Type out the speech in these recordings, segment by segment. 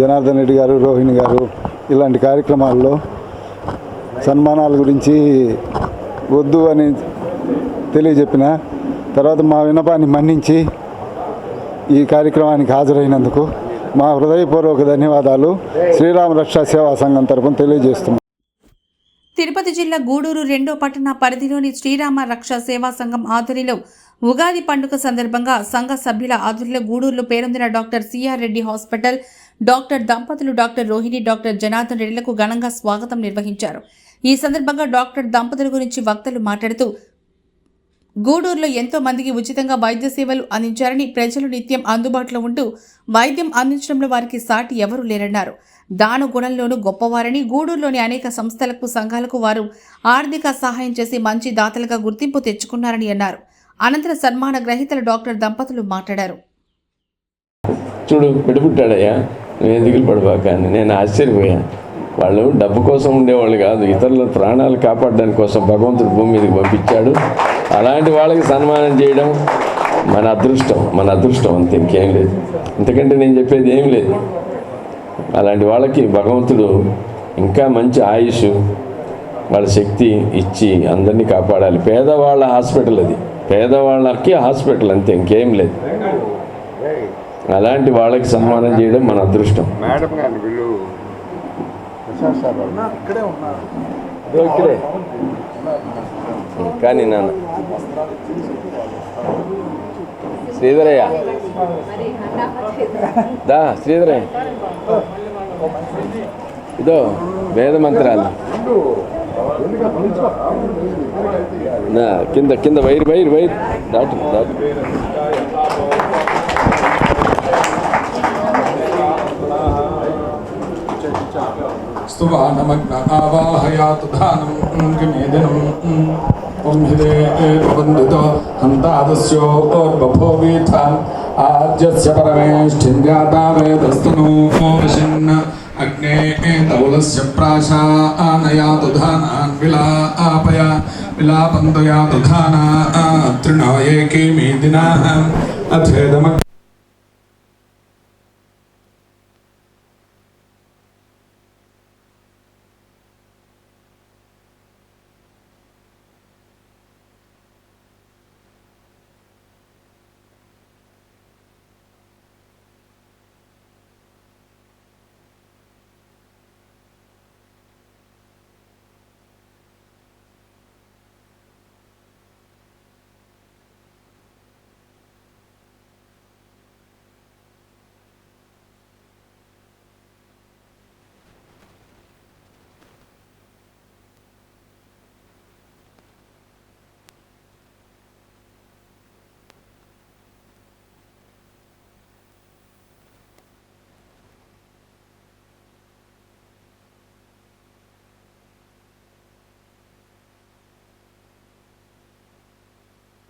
జనార్దన్ రెడ్డి గారు రోహిణి గారు ఇలాంటి కార్యక్రమాల్లో సన్మానాల గురించి వద్దు అని తెలియజెప్పిన తర్వాత మా విన్నపాన్ని మన్నించి ఈ కార్యక్రమానికి హాజరైనందుకు మా హృదయపూర్వక ధన్యవాదాలు. శ్రీరామ రక్షా సేవా సంఘం తరపున తెలియజేస్తున్నాం. తిరుపతి జిల్లా గూడూరు రెండో పట్టణ పరిధిలోని శ్రీరామ రక్ష సేవా సంఘం ఆధ్వర్యంలో ఉగాది పండుగ సందర్భంగా సంఘ సభ్యుల ఆధ్వర్యంలో గూడూరులో పేరొందిన doctor C R Reddy hospital doctor దంపతులు డాక్టర్ రోహిణి డాక్టర్ జనార్దన్ రెడ్డిలకు ఘనంగా స్వాగతం నిర్వహించారు. ఈ సందర్భంగా డాక్టర్ దంపతుల గురించి వక్తలు మాట్లాడుతూ గూడూరులో ఎంతో మందికి ఉచితంగా వైద్య సేవలు అందించారని ప్రజలు నిత్యం అందుబాటులో ఉంటూ వైద్యం అందించడంలో వారికి సాటి ఎవరూ లేరన్నారు. దాన గుణంలోనూ గొప్పవారని గూడూరులోని అనేక సంస్థలకు సంఘాలకు వారు ఆర్థిక సహాయం చేసి మంచి దాతలుగా గుర్తింపు తెచ్చుకున్నారని అన్నారు. అనంతరం సన్మాన గ్రహీతలు డాక్టర్ దంపతులు మాట్లాడారు. చూడు పెట్టుకుంటాడయ్యా నేను దిగులు పడబాక అని నేను ఆశ్చర్యపోయాను. వాళ్ళు డబ్బు కోసం ఉండేవాళ్ళు కాదు ఇతరుల ప్రాణాలు కాపాడడానికి కోసం భగవంతుడు భూమి మీదకి పంపించాడు. అలాంటి వాళ్ళకి సన్మానం చేయడం మన అదృష్టం మన అదృష్టం అంతే ఇంకేం లేదు. ఎందుకంటే నేను చెప్పేది ఏం లేదు. అలాంటి వాళ్ళకి భగవంతుడు ఇంకా మంచి ఆయుష్ వాళ్ళ శక్తి ఇచ్చి అందరినీ కాపాడాలి. పేదవాళ్ళ హాస్పిటల్ అది. పేదవాళ్ళకి హాస్పిటల్ అంతే ఇంకేం లేదు. అలాంటి వాళ్ళకి సన్మానం చేయడం మన అదృష్టం. మేడం గారిని వీళ్ళు ఇక్కడే. కానీ నాన్న. శ్రీధరయ్య. దా శ్రీధరయ్య. ఇదో వేద మంత్రాలు. నా కింద కింద వైర్ వైర్ వైర్. దాటు దాటు स्तुवानमग्नभावाहयात् धानं किमेदिनं ॐ हिदे वन्दितो हन्तादस्यो अग्ने तौलस्य प्राशा आनयातु विलापय। विलापन्तयातु धाना तृणाये अथेदमग्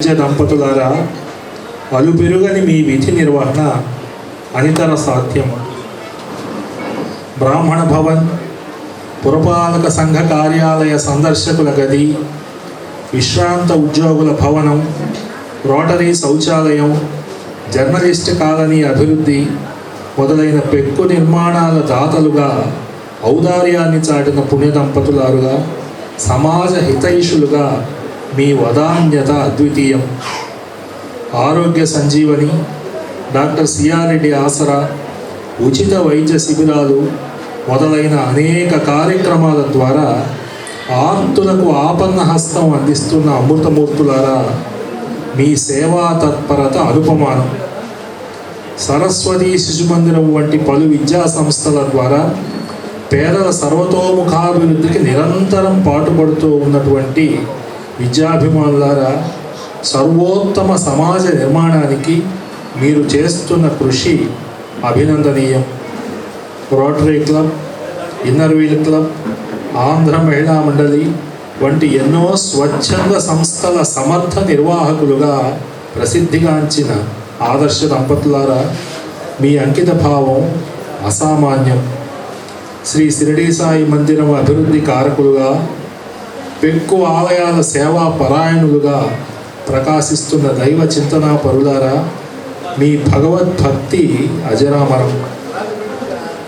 పూజ్య దంపతులారా అలుపెరుగని మీ విధి నిర్వహణ అనితర సాధ్యం బ్రాహ్మణ భవన్ పురపాలక సంఘ కార్యాలయ సందర్శకుల గది విశ్రాంత ఉద్యోగుల భవనం రోటరీ శౌచాలయం జర్నలిస్ట్ కాలనీ అభివృద్ధి మొదలైన పెక్కు నిర్మాణాల దాతలుగా ఔదార్యాన్ని చాటిన పుణ్యదంపతులారుగా సమాజ హితైషులుగా మీ వదాన్యత అద్వితీయం. ఆరోగ్య సంజీవని డాక్టర్ సిఆర్ రెడ్డి ఆసరా ఉచిత వైద్య శిబిరాలు మొదలైన అనేక కార్యక్రమాల ద్వారా ఆర్తులకు ఆపన్న హస్తం అందిస్తున్న అమృతమూర్తులారా మీ సేవా తత్పరత అనుపమానం. సరస్వతి శిశుమందిరం వంటి పలు విద్యా సంస్థల ద్వారా పేదల సర్వతోముఖాభివృద్ధికి నిరంతరం పాటుపడుతూ ఉన్నటువంటి విద్యాభిమానులారా సర్వోత్తమ సమాజ నిర్మాణానికి మీరు చేస్తున్న కృషి అభినందనీయం. Rotary Club Inner Wheel Club Andhra Mahila Mandali వంటి ఎన్నో స్వచ్ఛంద సంస్థల సమర్థ నిర్వాహకులుగా ప్రసిద్ధిగాంచిన ఆదర్శ దంపతులారా మీ అంకిత భావం అసామాన్యం. శ్రీ షిరిడి సాయి మందిరం అభివృద్ధి కారకులుగా పెక్కు ఆలయాల సేవా పరాయణులుగా ప్రకాశిస్తున్న దైవ చింతనా పరులారా మీ భగవద్భక్తి అజరామరం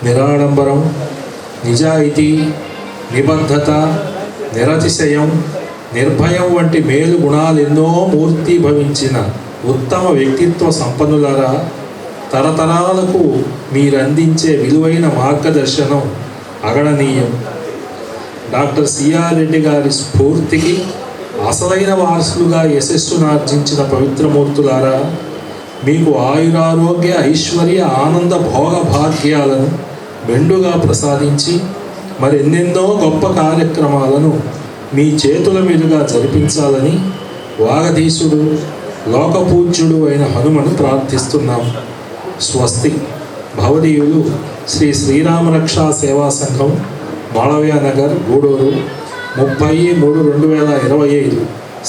నిరాడంబరం నిజాయితీ నిబద్ధత నిరతిశయం నిర్భయం వంటి మేలు గుణాలెన్నో మూర్తిభవించిన ఉత్తమ వ్యక్తిత్వ సంపన్నులారా తరతరాలకు మీరందించే విలువైన మార్గదర్శనం అగణనీయం. డాక్టర్ సిఆర్ రెడ్డి గారి స్ఫూర్తికి అసలైన వారసులుగా యశస్సునార్జించిన పవిత్రమూర్తులారా మీకు ఆయురారోగ్య ఐశ్వర్య ఆనంద భోగ భాగ్యాలను మెండుగా ప్రసాదించి మరెన్నెన్నో గొప్ప కార్యక్రమాలను మీ చేతుల మీదుగా జరిపించాలని వాగధీశుడు లోకపూజ్యుడు అయిన హనుమను ప్రార్థిస్తున్నాం. స్వస్తి. భవదీయులు శ్రీ శ్రీరామరక్షా సేవా సంఘం మాళవ్య నగర్ గూడూరు ముప్పై మూడు రెండు వేల ఇరవై ఐదు.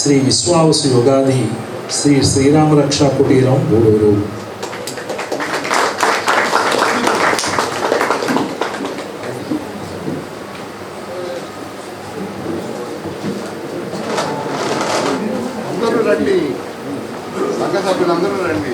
శ్రీ విశ్వావసు యుగాది శ్రీ శ్రీరామరక్షా కుటీరం గూడూరు. అందరూ రండి. సంఘ సభ్యులందరూ రండి.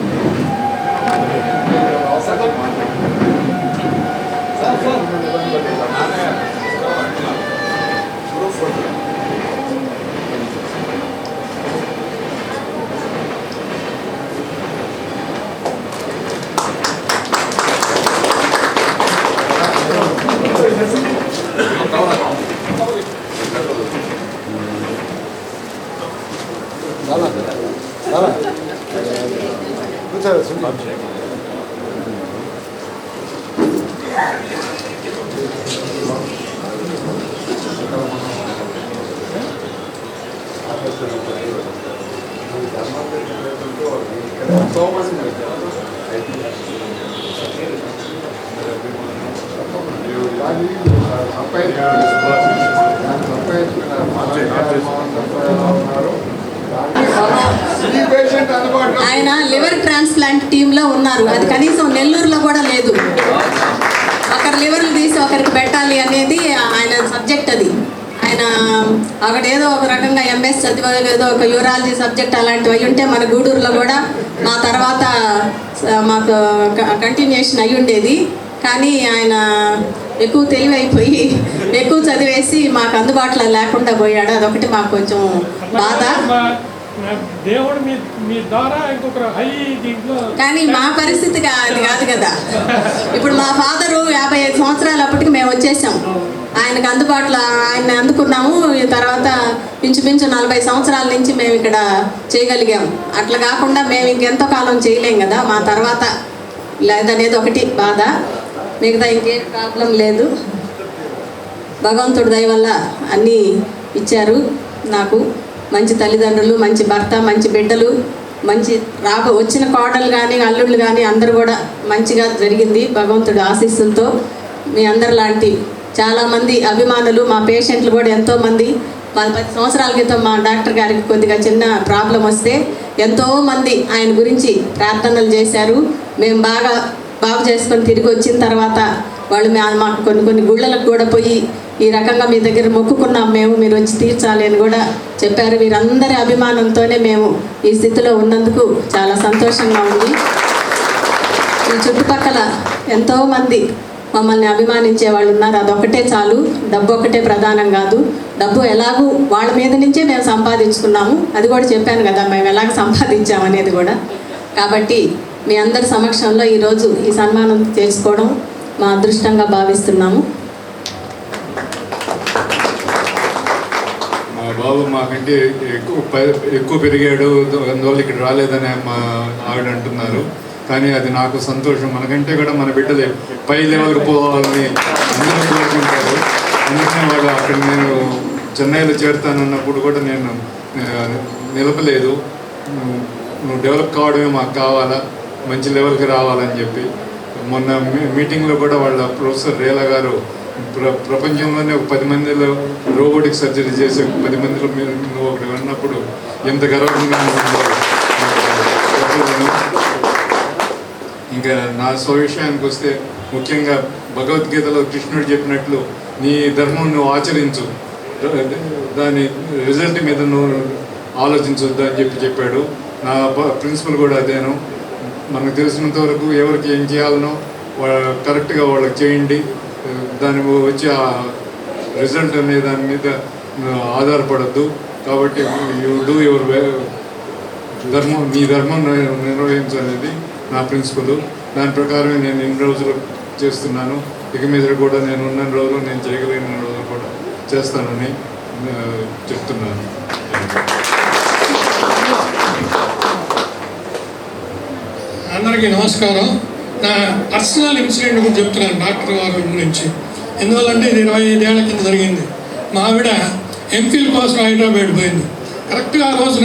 ఆయన లివర్ ట్రాన్స్ప్లాంట్ టీంలో ఉన్నారు. అది కనీసం నెల్లూరులో కూడా లేదు. ఒకరి లివర్లు తీసి ఒకరికి పెట్టాలి అనేది ఆయన సబ్జెక్ట్ అది. ఆయన అక్కడ ఏదో ఒక రకంగా ఎంఎస్ చదివే ఏదో ఒక యూరాలజీ సబ్జెక్ట్ అలాంటివి అయి ఉంటే మన గూడూరులో కూడా మా తర్వాత మాకు కంటిన్యూషన్ అయి ఉండేది. కానీ ఆయన ఎక్కువ తెలివైపోయి ఎక్కువ చదివేసి మాకు అందుబాటులో లేకుండా పోయాడు. అదొకటి మాకు కొంచెం బాధ. దేవుడు మీ మీ ద్వారా ఇంకొకరు హై దీంట్లో కానీ మా పరిస్థితి కా- అది కాదు కదా. ఇప్పుడు మా ఫాదరు యాభై ఐదు సంవత్సరాలు అప్పటికి మేము వచ్చేసాం. ఆయనకు అందుబాటులో ఆయన అందుకున్నాము. తర్వాత ఇంచుమించు నలభై సంవత్సరాల నుంచి మేము ఇక్కడ చేయగలిగాం. అట్లా కాకుండా మేము ఇంకెంతో కాలం చేయలేం కదా మా తర్వాత లేదనేది ఒకటి బాధ. మిగతా ఇంకేం ప్రాబ్లం లేదు. భగవంతుడి దయ వల్ల అన్నీ ఇచ్చారు నాకు. మంచి తల్లిదండ్రులు మంచి భర్త మంచి బిడ్డలు మంచి రాబో వచ్చిన కోడలు కానీ అల్లుళ్ళు కానీ అందరూ కూడా మంచిగా జరిగింది భగవంతుడు ఆశీస్సులతో. మీ అందరిలాంటి చాలామంది అభిమానులు మా పేషెంట్లు కూడా ఎంతోమంది మా పది సంవత్సరాల క్రితం మా డాక్టర్ గారికి కొద్దిగా చిన్న ప్రాబ్లం వస్తే ఎంతోమంది ఆయన గురించి ప్రార్థనలు చేశారు. మేము బాగా బాగు చేసుకొని తిరిగి వచ్చిన తర్వాత వాళ్ళు మాకు కొన్ని కొన్ని గుళ్ళలకు కూడా పోయి ఈ రకంగా మీ దగ్గర మొక్కుకున్నాం మేము మీరు వచ్చి తీర్చాలి అని కూడా చెప్పారు. మీరందరి అభిమానంతోనే మేము ఈ స్థితిలో ఉన్నందుకు చాలా సంతోషంగా ఉంది. ఈ చుట్టుపక్కల ఎంతోమంది మమ్మల్ని అభిమానించే వాళ్ళు ఉన్నారు. అదొకటే చాలు. డబ్బు ఒకటే ప్రధానం కాదు. డబ్బు ఎలాగూ వాళ్ళ మీద నుంచే మేము సంపాదించుకున్నాము. అది కూడా చెప్పాను కదా మేము ఎలాగ సంపాదించాము అనేది కూడా. కాబట్టి మీ అందరి సమక్షంలో ఈరోజు ఈ సన్మానం చేసుకోవడం మా అదృష్టంగా భావిస్తున్నాము. మా బాబు మాకంటే ఎక్కువ ఎక్కువ పెరిగాడు. అందువల్ల ఇక్కడ రాలేదని మా ఆవిడ అంటున్నారు. కానీ అది నాకు సంతోషం. మనకంటే కూడా మన బిడ్డలు పై లెవెల్కి పోవాలని అందరూ కోరుకుంటారు. అందుకనే వాళ్ళు అక్కడ నేను చెన్నైలో చేరుతానన్నప్పుడు కూడా నేను నిలపలేదు. నువ్వు డెవలప్ కావడమే మాకు కావాలా? మంచి లెవెల్కి రావాలని చెప్పి. మొన్న మీటింగ్లో కూడా వాళ్ళ ప్రొఫెసర్ రేలా గారు ప్ర ప్రపంచంలోనే ఒక పది మందిలో రోబోటిక్ సర్జరీ చేసే పది మందిలో మీరు నువ్వు ఒకటి ఉన్నప్పుడు ఎంత గర్వంగా ఇంకా నా స్వవిషయానికి వస్తే ముఖ్యంగా భగవద్గీతలో కృష్ణుడు చెప్పినట్లు నీ ధర్మం నువ్వు ఆచరించు. దాని రిజల్ట్ మీద నువ్వు ఆలోచించొద్దు అని చెప్పి చెప్పాడు. నా ప్రిన్సిపల్ కూడా అదేను. మనకు తెలిసినంత వరకు ఎవరికి ఏం చేయాలనో వా- కరెక్ట్గా వాళ్ళకి చేయండి. దాని వచ్చి ఆ రిజల్ట్ అనే దాని మీద ఆధారపడద్దు. కాబట్టి యూ డూ యువర్ ధర్మం నీ ధర్మం నిర్వహించు అనేది నా ప్రిన్సిపల్. దాని ప్రకారం నేను ఇన్ని రోజులు చేస్తున్నాను. ఇక మీద కూడా నేను ఉన్న రోజులు నేను చేయగలిగిన రోజులు కూడా చేస్తానని చెప్తున్నాను. అందరికీ నమస్కారం. నా పర్సనల్ ఇన్సిడెంట్ గురించి చెప్తున్నాను డాక్టర్ గారి గురించి ఎందువల్లంటే ఇది ఇరవై ఐదేళ్ళ కింద జరిగింది. మా ఆవిడ ఎంఫిల్ కోసం హైదరాబాద్ పోయింది. కరెక్ట్గా ఆ రోజు